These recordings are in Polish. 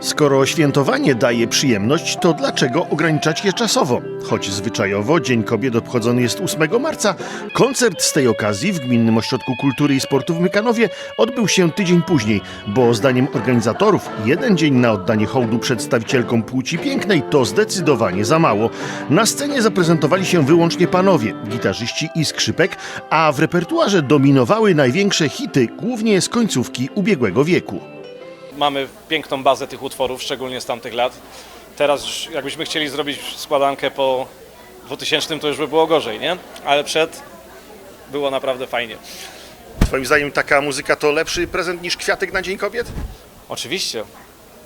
Skoro świętowanie daje przyjemność, to dlaczego ograniczać je czasowo? Choć zwyczajowo Dzień Kobiet obchodzony jest 8 marca, koncert z tej okazji w Gminnym Ośrodku Kultury i Sportu w Mykanowie odbył się tydzień później, bo zdaniem organizatorów jeden dzień na oddanie hołdu przedstawicielkom płci pięknej to zdecydowanie za mało. Na scenie zaprezentowali się wyłącznie panowie, gitarzyści i skrzypek, a w repertuarze dominowały największe hity, głównie z końcówki ubiegłego wieku. Mamy piękną bazę tych utworów, szczególnie z tamtych lat. Teraz już jakbyśmy chcieli zrobić składankę po 2000 to już by było gorzej, nie? Ale przed było naprawdę fajnie. Twoim zdaniem taka muzyka to lepszy prezent niż kwiatek na Dzień Kobiet? Oczywiście.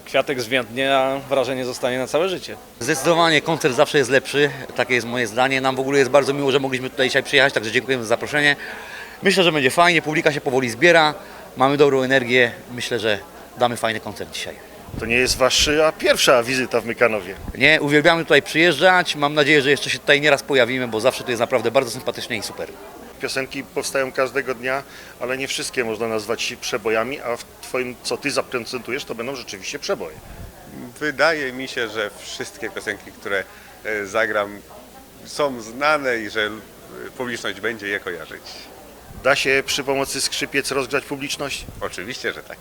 Kwiatek zwiędnie, a wrażenie zostanie na całe życie. Zdecydowanie koncert zawsze jest lepszy, takie jest moje zdanie. Nam w ogóle jest bardzo miło, że mogliśmy tutaj dzisiaj przyjechać, także dziękujemy za zaproszenie. Myślę, że będzie fajnie, publika się powoli zbiera, mamy dobrą energię, myślę, że damy fajny koncert dzisiaj. To nie jest wasza pierwsza wizyta w Mykanowie. Nie, uwielbiamy tutaj przyjeżdżać, mam nadzieję, że jeszcze się tutaj nieraz pojawimy, bo zawsze tu jest naprawdę bardzo sympatycznie i super. Piosenki powstają każdego dnia, ale nie wszystkie można nazwać przebojami, a w twoim, co ty zaprezentujesz, to będą rzeczywiście przeboje. Wydaje mi się, że wszystkie piosenki, które e, zagram są znane i że e, publiczność będzie je kojarzyć. Da się przy pomocy skrzypiec rozgrzać publiczność? Oczywiście, że tak.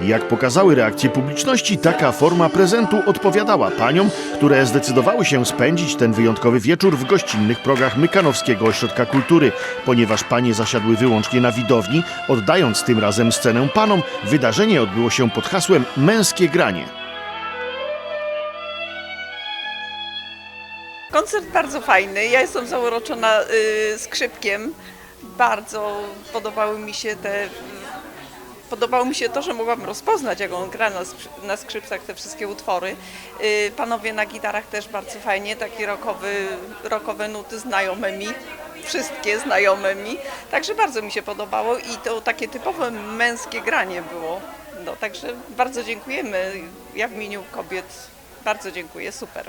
Jak pokazały reakcje publiczności, taka forma prezentu odpowiadała paniom, które zdecydowały się spędzić ten wyjątkowy wieczór w gościnnych progach Mykanowskiego Ośrodka Kultury. Ponieważ panie zasiadły wyłącznie na widowni, oddając tym razem scenę panom, wydarzenie odbyło się pod hasłem Męskie Granie. Koncert bardzo fajny. Ja jestem zauroczona y, skrzypkiem. Bardzo podobały mi się te. Podobało mi się to, że mogłam rozpoznać, jak on gra na, na skrzypcach te wszystkie utwory. Y, panowie na gitarach też bardzo fajnie, takie rockowy, rockowe nuty znajome mi, wszystkie znajome mi. Także bardzo mi się podobało i to takie typowe męskie granie było. No, także bardzo dziękujemy. Ja w imieniu kobiet bardzo dziękuję, super.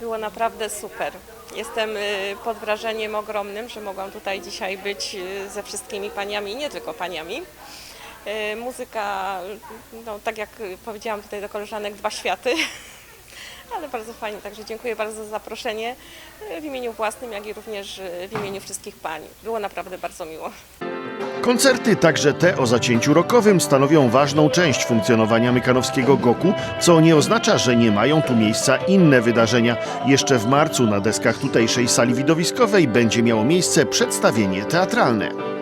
Było naprawdę super. Jestem y, pod wrażeniem ogromnym, że mogłam tutaj dzisiaj być y, ze wszystkimi paniami, nie tylko paniami. Y, Muzyka, no, tak jak powiedziałam tutaj do koleżanek, dwa światy, ale bardzo fajnie, także dziękuję bardzo za zaproszenie w imieniu własnym, jak i również w imieniu wszystkich pań. Było naprawdę bardzo miło. Koncerty, także te o zacięciu rokowym, stanowią ważną część funkcjonowania mykanowskiego Goku, co nie oznacza, że nie mają tu miejsca inne wydarzenia. Jeszcze w marcu na deskach tutejszej sali widowiskowej będzie miało miejsce przedstawienie teatralne.